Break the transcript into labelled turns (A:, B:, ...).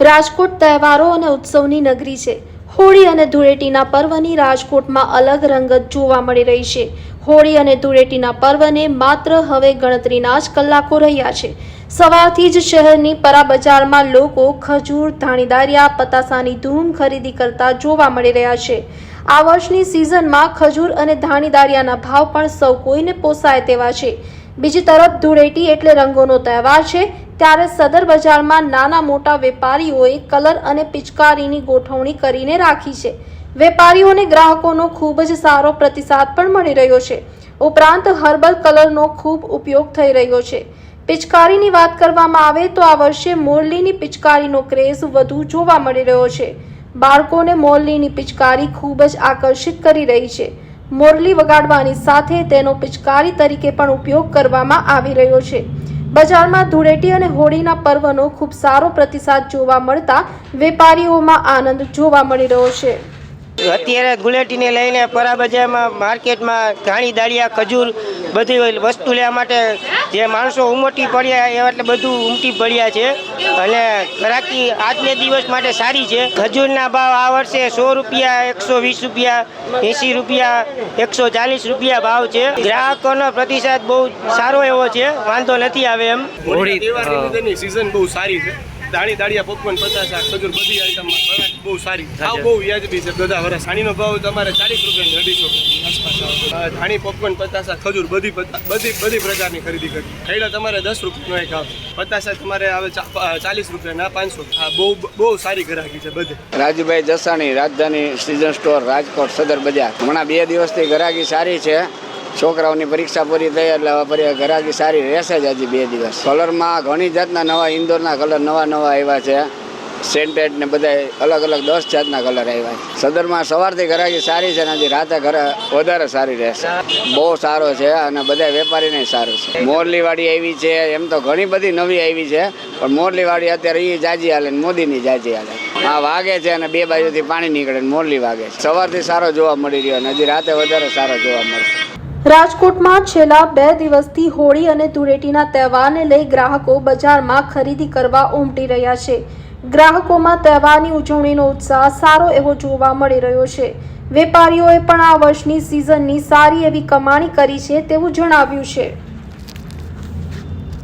A: રાજકોટ તહેવારો અને ઉત્સવની નગરી છે. હોળી અને ધૂળેટીના પર્વની રાજકોટમાં અલગ રંગત જોવા મળી રહી છે. હોળી અને ધૂળેટીના પર્વને માત્ર હવે ગણતરીના જ કલાકો રહ્યા છે. સવારથી જ શહેરની પરા બજારમાં લોકો ખજૂર, ધાણીદારિયા, પતાસાની ધૂમ ખરીદી કરતા જોવા મળી રહ્યા છે. આ વર્ષની સિઝનમાં ખજૂર અને ધાણીદારિયાના ભાવ પણ સૌ કોઈને પોસાય તેવા છે. બીજી તરફ ધૂળેટી એટલે રંગોનો તહેવાર છે ત્યારે સદર બજારમાં નાના મોટા વેપારીઓએ કલર અને પિચકારીની ગોઠવણી કરીને રાખી છે. વેપારીઓને ગ્રાહકોનો ખૂબ જ સારો પ્રતિસાદ પણ મળી રહ્યો છે. ઉપરાંત હર્બલ કલરનો ખૂબ ઉપયોગ થઈ રહ્યો છે. પિચકારીની વાત કરવામાં આવે તો આ વર્ષે મોરલીની પિચકારીનો ક્રેઝ વધુ જોવા મળી રહ્યો છે. બાળકોને મોરલીની પિચકારી ખૂબ જ આકર્ષિત કરી રહી છે. મોરલી વગાડવાની સાથે તેનો પિચકારી તરીકે પણ ઉપયોગ કરવામાં આવી રહ્યો છે. બજારમાં ધૂળેટી અને હોળીના પર્વનો ખૂબ સારો પ્રતિસાદ જોવા મળતા વેપારીઓમાં આનંદ જોવા મળી રહ્યો છે.
B: અત્યારે ધૂળેટીને લઈને પરા માર્કેટમાં ઘાણી દાળિયા, ખજૂર, બધી વસ્તુ લેવા માટે જે માણસો ઉમટી પડ્યા એટલે બધું ઉમટી પડ્યા છે. અને ગ્રાહકી આજને દિવસ માટે સારી છે. ખજૂરના ભાવ આ વર્ષે સો રૂપિયા એકસો વીસ રૂપિયા એંસી રૂપિયા એકસો ચાલીસ રૂપિયા ભાવ છે. ગ્રાહકોનો પ્રતિસાદ બહુ સારો એવો છે. વાંધો નથી આવે એમ.
C: હોળી તહેવારની બહુ સારી છે. દાણી દાળિયા પકવાન પચાસ ખજૂર બધી આઈટમમાં બહુ સારી. ભાવ બહુ વ્યાજબી છે. બધા વર્ષ સાણીનો ભાવ તમારે ચાલીસ રૂપિયા અઢીસો. ધાણી પોપકોર્ન પતાસા, ખજૂર, બધી બધી બધી પ્રકારની ખરીદી કરી. ખૈડા તમારે દસ રૂપિયાનો એક આવે. પતાસા તમારે આવે ચાલીસ રૂપિયા, ના, પાંચસો. આ બહુ બહુ સારી ગ્રાહકી છે બધે.
D: Rajubhai Jasani, Rajdhani season store, Rajkot, Sadar Bazaar. હમણાં બે દિવસથી ગ્રાહકી સારી છે. છોકરાઓની પરીક્ષા પૂરી થઈ એટલે ફરી સારી રહેશે જ હજી બે દિવસ. કલરમાં ઘણી જાતના નવા, ઇન્દોરના કલર નવા નવા આવ્યા છે. સેન્ટેડ ને બધા અલગ અલગ દસ જાતના કલર આવ્યા. છે સદરમાં સવારથી ઘરાકી સારી છે ને રાતે ઘરે વધારે સારી રહેશે. બહુ સારો છે અને બધા વેપારીને સારું છે. મોરલીવાળી આવી છે, એમ તો ઘણી બધી નવી આવી છે, પણ મોરલીવાળી અત્યારે એ જાજી હાલે મોદીની જાજી હાલે. આ વાગે છે અને બે બાજુથી પાણી નીકળે મોરલી વાગે છે. સવારથી સારો જોવા મળી રહ્યો અને હજી રાતે વધારે સારો જોવા મળશે.
A: રાજકોટમાં છેલ્લા બે દિવસથી હોળી અને ધૂળેટીના તહેવારને લઈ ગ્રાહકો બજારમાં ખરીદી કરવા ઉમટી રહ્યા છે. ગ્રાહકોમાં તહેવારની ઉજવણીનો ઉત્સાહ સારો એવો જોવા મળી રહ્યો છે. વેપારીઓએ પણ આ વર્ષની સિઝનની સારી એવી કમાણી કરી છે તેવું જણાવ્યું છે.